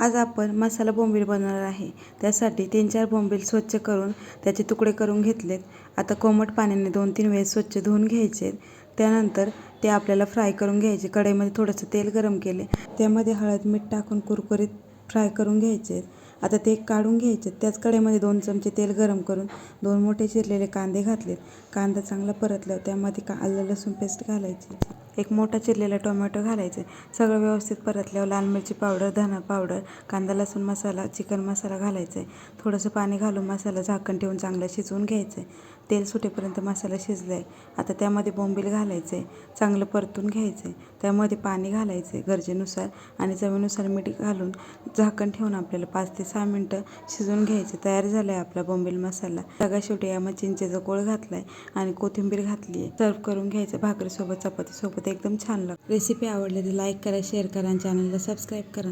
आज आपण मसाला बोंबील बनवणार आहे. त्यासाठी तीन चार बोंबील स्वच्छ करून त्याचे तुकडे करून घेतलेत. आता कोमट पाण्याने दोन तीन वेळेस स्वच्छ धुवून घ्यायचे. त्यानंतर ते आपल्याला फ्राय करून घ्यायचे. कढईमध्ये थोडंसं तेल गरम केले. त्यामध्ये हळद मीठ टाकून कुरकुरीत फ्राय करून घ्यायचे. आता ते काढून घ्यायचे. त्याच कढईमध्ये दोन चमचे तेल गरम करून दोन मोठे चिरलेले कांदे घातलेत. कांदा चांगला परतला. त्यामध्ये का आलं लसूण पेस्ट घालायची. एक मोठा चिरलेला टोमॅटो घालायचे. सगळं व्यवस्थित परतल्यावर लाल मिरची पावडर धना पावडर कांदा लसूण मसाला चिकन मसाला घालायचा आहे थोडंसं पाणी घालून मसाला झाकण ठेवून चांगलं शिजवून घ्यायचं आहे तेल सुटेपर्यंत मसाला शिजला आहे आता त्यामध्ये बोंबील घालायचं आहे चांगलं परतून घ्यायचं आहे त्यामध्ये पाणी घालायचं आहे गरजेनुसार आणि चवीनुसार मीठ घालून झाकण ठेवून आपल्याला पाच ते सहा मिनटं शिजवून घ्यायचं. तयार झालं आहे आपला बोंबील मसाला. सगळ्या शेवटी यामध्ये चिंचेचा गोळ घातला आहे आणि कोथिंबीर घातली आहे सर्व करून घ्यायचं भाकरीसोबत चपातीसोबत. एकदम छान लागतं. रेसिपी आवडली तर लाईक करा शेअर करा आणि चॅनलला सबस्क्राईब करा.